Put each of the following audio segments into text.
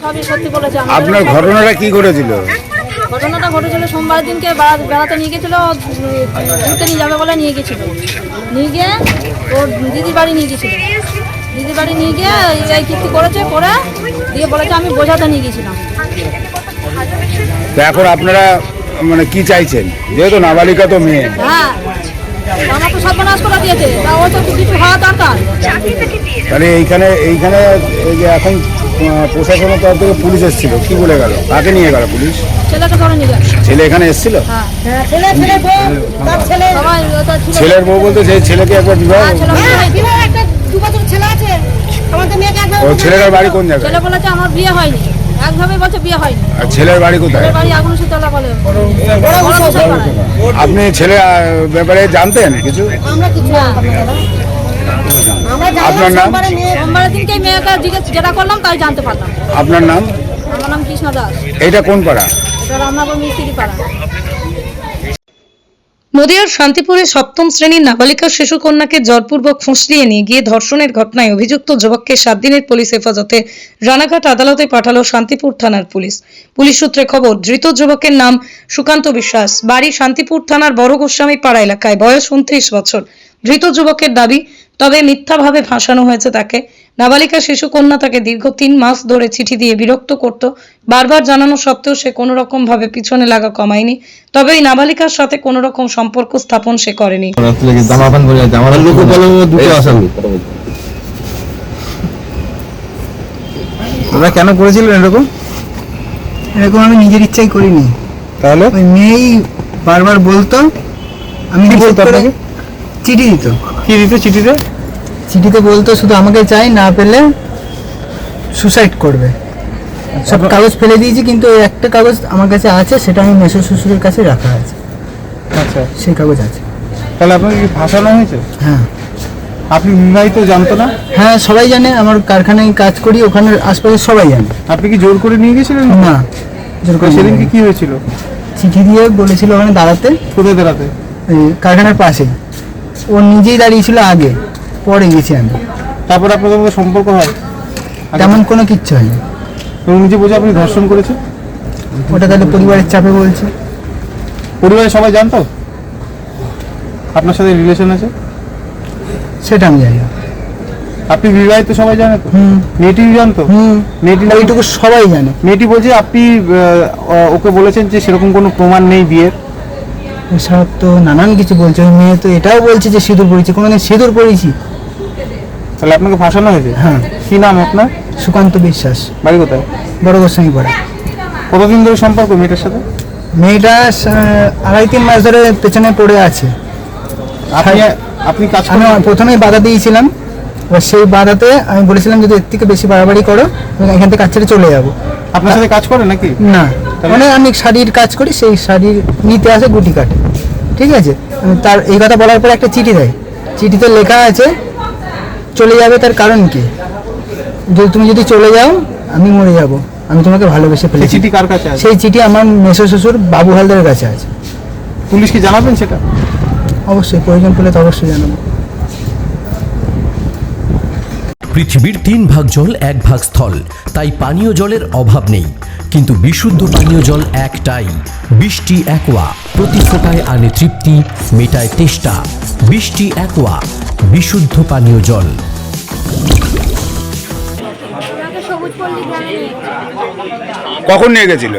সবই সত্যি বলেছে আপনার ঘটনাটা কি ঘটেছিল? ঘটনাটা ঘটেছিল সোমবার দিনকে বেড়া- বেড়াতে নিয়ে গেছিল ঘুরতে নিয়ে যাবে বলে নিয়ে গেছিল। নিয়ে গিয়ে ওর দিদির বাড়ি নিয়ে গেছিল। দিদির বাড়ি নিয়ে গিয়ে এই- এই কীর্তি করেছে করে দিয়ে বলেছে আমি বোঝাতে নিয়ে গেছিলাম। এখন আপনারা মানে কি চাইছেন? যেহেতু নাবালিকা তো মেয়ে। হ্যাঁ আমার তো সর্বনাশ করে দিয়েছে। তা ও তো কিছু হওয়া দরকার। তাহলে এইখানে এইখানে এই যে এখন প্রশাসনের তরফ থেকে পুলিশ এসেছিল। কি বলে গেল? কাকে নিয়ে গেল পুলিশ? ছেলেকে ধরে নিয়ে গেছে ছেলে এখানে এসেছিল? হ্যাঁ। ছিল ছেলের বউ বলতে সেই ছেলেকে একবার বিবাহ হ্যাঁ, ছেলে। বলেছে- বিবাহ একটা দু বছর ছেলে আছে। আমাদের মেয়েকে একবার ও ছেলের বাড়ি কোন জায়গায়? ছেলে বলেছে আমার বিয়ে হয়নি। একভাবে বলছে বিয়ে হয়নি। আর ছেলের বাড়ি কোথায়? ছেলের বাড়ি আগুন শীতলা বলে। আপনি ছেলে ব্যাপারে জানতেন কিছু? আমরা কিছু না। আমরা জানি আপনার নাম? সোমবারে সোমবারের দিনকে মেয়েকে জিজ্ঞেস যেটা করলাম তাই জানতে পারলাম। আপনার নাম? আমার নাম কৃষ্ণ দাস। এটা কোন পাড়া? এটা রামনগর মিস্ত্রি পাড়া। নদিয়ার শান্তিপুরে সপ্তম শ্রেণির নাবালিকা শিশু কন্যাকে জোরপূর্বক ফুঁসলিয়ে নিয়ে গিয়ে ধর্ষণের ঘটনায় অভিযুক্ত যুবককে সাত দিনের পুলিশ হেফাজতে রানাঘাট আদালতে পাঠালো শান্তিপুর থানার পুলিশ। পুলিশ সূত্রে খবর, ধৃত যুবকের নাম সুকান্ত বিশ্বাস। বাড়ি শান্তিপুর থানার বড় গোস্বামী পাড়া এলাকায়। বয়স উনত্রিশ বছর। ধৃত যুবকের দাবি তবে মিথ্যাভাবে ভাসানো হয়েছে তাকে। নাবালিকা শিশু কন্যা তাকে দীর্ঘ তিন মাস ধরে চিঠি দিয়ে বিরক্ত করত। বারবার জানানো সত্ত্বেও সে কোনো রকম ভাবে পিছনে লাগা কমায়নি। তবে এই নাবালিকার সাথে কোনো রকম সম্পর্ক স্থাপন সে করেনি। তোমরা কেন করেছিলেন এরকম? এরকম আমি নিজের ইচ্ছাই করিনি। তাহলে? ওই মেয়েই বারবার বলতো আমি? চিঠি দিত। কি দিত চিঠিতে? চিঠিতে বলতো শুধু আমাকে চাই না পেলে সুসাইড করবে। সব কাগজ ফেলে দিয়েছি কিন্তু ওই একটা কাগজ আমার কাছে আছে সেটা আমি মেসো শ্বশুরের কাছে রাখা আছে। আচ্ছা। সেই কাগজ আছে। তাহলে আপনাকে কি ভাসানো হয়েছে? হ্যাঁ। আপনি বিবাহিত জানতো না? হ্যাঁ সবাই জানে আমার কারখানায় কাজ করি ওখানে আশপাশে সবাই জানে। আপনি কি জোর করে নিয়ে গেছিলেন? না জোর করে সেদিন কি হয়েছিল? চিঠি দিয়ে বলেছিল ওখানে দাঁড়াতে। কোথায় দাঁড়াতে? কারখানার পাশে ও নিজেই দাঁড়িয়েছিল আগে পরে গেছি আমি। তারপর আপনাদের মধ্যে সম্পর্ক হয়? তেমন কোনো কিচ্ছু হয়নি। এবং নিজে বুঝে আপনি ধর্ষণ করেছেন? ওটা তাহলে পরিবারের চাপে বলছে। পরিবারের সবাই জানতো? আপনার সাথে রিলেশন আছে? সেটা আমি জানি না। আপনি বিবাহিত সবাই জানে মেয়েটি জানতো? হুম। মেয়েটি এইটুকু সবাই জানে। মেয়েটি বলছে আপনি ওকে বলেছেন যে সেরকম কোনো প্রমাণ নেই বিয়ের। এসব তো নানান কিছু বলছে। ওই মেয়ে তো এটাও বলছে যে সিঁদুর পড়েছি। কোনোদিন সিঁদুর পড়েছি। তাহলে আপনাকে ফাঁসানো হয়েছে? হ্যাঁ। কি নাম আপনার? সুকান্ত বিশ্বাস। বাড়ি কোথায়? বড় গোস্বামী পড়া কতদিন ধরে সম্পর্ক মেয়েটার সাথে? মেয়েটা আড়াই তিন মাস ধরে পেছনে পড়ে আছে। আপনি আপনি কাজ আমি প্রথমেই বাধা দিয়েছিলাম। এবার সেই বাধাতে আমি বলেছিলাম যদি এর থেকে বেশি বাড়াবাড়ি করো আমি এখান থেকে কাজ ছেড়ে চলে যাব। আপনার সাথে কাজ করে নাকি? না। মানে আমি শাড়ির কাজ করি সেই শাড়ির নিতে আসে গুটি কাটে। ঠিক আছে? তার এই কথা বলার পর একটা চিঠি দেয়। চিঠিতে লেখা আছে চলে যাবে তার কারণ কি? যদি তুমি যদি চলে যাও আমি মরে যাব। আমি তোমাকে ভালোবেসে ফেলেছি। চিঠি কার কাছে আছে? সেই চিঠি আমার মেসো শ্বশুর বাবু হালদারের কাছে আছে। পুলিশকে জানাবেন সেটা? অবশ্যই প্রয়োজন পড়লে তো অবশ্যই জানাব। পৃথিবীর তিন ভাগ জল এক ভাগ স্থল। তাই পানীয় জলের অভাব নেই। কিন্তু বিশুদ্ধ পানীয় জল একটাই। বৃষ্টি একোয়া। প্রতি ফোটায় আনে তৃপ্তি মেটায় তেষ্টা। বৃষ্টি একোয়া। বিশুদ্ধ পানীয় জল। কখন নিয়ে গেছিল?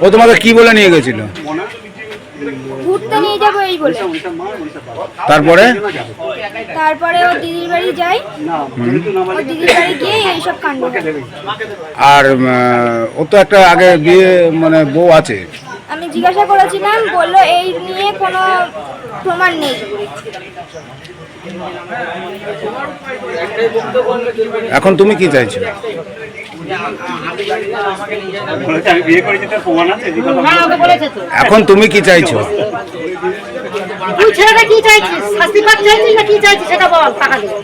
ও তোমাকে কি বলে নিয়ে গেছিল? ঘুরতে নিয়ে যাব এই বলে। তারপরে? তারপরে ও দিদির বাড়ি যাই। ও দিদির বাড়ি গিয়ে এইসব কাণ্ড। আর আহ, ও তো একটা আগে বিয়ে মানে বউ আছে। আমি জিজ্ঞাসা করেছিলাম বলল এই নিয়ে কোনো প্রমাণ নেই। এখন তুমি কি চাইছো? এখন তুমি কি চাইছো? তুই ছেলেটা কি চাইছিস? শাস্তি পাক চাইছিস না কি চাইছিস? সেটা বল টাকা দিয়ে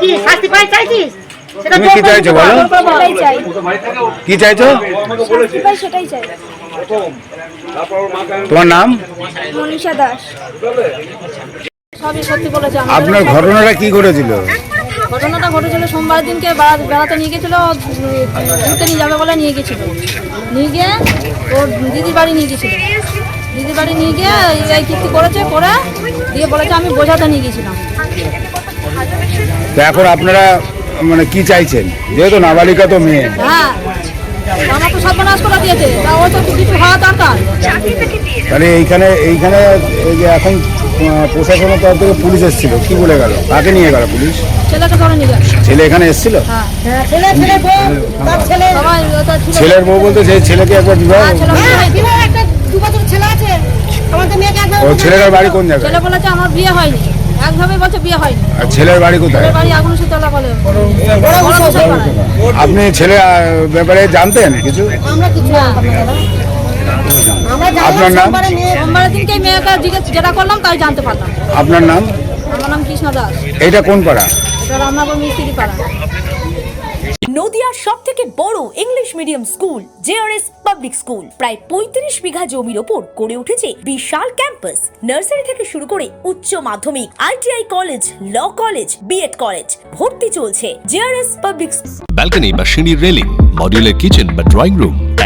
কি শাস্তি পাই চাইছিস? তুমি কি চাইছো বলো? কি চাইছো? তোমার নাম? মনীষা দাস। আপনার ঘটনাটা কি ঘটেছিল? ঘটনাটা ঘটেছিল সোমবার দিনকে বেড়াতে নিয়ে গেছিল ঘুরতে নিয়ে যাবে বলে নিয়ে গেছিল। নিয়ে গিয়ে ওর দিদির বাড়ি নিয়ে গেছিল। দিদির বাড়ি নিয়ে গিয়ে এই কীর্তি করেছে করে দিয়ে বলেছে আমি বোঝাতে নিয়ে গেছিলাম। এখন আপনারা মানে কি চাইছেন? যেহেতু নাবালিকা তো মেয়ে। হ্যাঁ আমার তো সর্বনাশ করে দিয়েছে। তা ও তো কিছু হওয়া দরকার। তাহলে এইখানে এইখানে এই যে এখন প্রশাসনের তরফ থেকে পুলিশ এসেছিল। কি বলে গেল? কাকে নিয়ে গেল পুলিশ? ছেলে এখানে এসেছিল? হ্যাঁ। ছেলে ছেলে বউ তার ছেলে। সবাই ওটা ছিল। ছেলের বউ বলতে সেই ছেলেকে একবার বিবাহ হ্যাঁ, হ্যাঁ, ও ছেলেটার বাড়ি কোন জায়গায়? ছেলে বলেছে আমার বিয়ে হয়নি। একভাবে বলছে বিয়ে হয়নি। আর ছেলের বাড়ি কোথায়? ছেলের বাড়ি বলে। আপনি ছেলে ব্যাপারে জানতেন কিছু? আমরা কিছু না, আমরা জানি আপনার নাম? যেটা করলাম তাই জানতে পারলাম। আপনার নাম? আমার নাম কৃষ্ণ দাস। কোন পাড়া? এটা মিস্ত্রি পাড়া। নদিয়ার সব থেকে বড় English medium school JRS public school. প্রায় পঁয়ত্রিশ বিঘা জমির ওপর গড়ে উঠেছে বিশাল ক্যাম্পাস। নার্সারি থেকে শুরু করে উচ্চ মাধ্যমিক ITI college law college BEd college ভর্তি চলছে জেআরএস পাবলিক ব্যালকনি বা সিঁড়ির রেলিং মডিউলার কিচেন বা ড্রয়িং রুম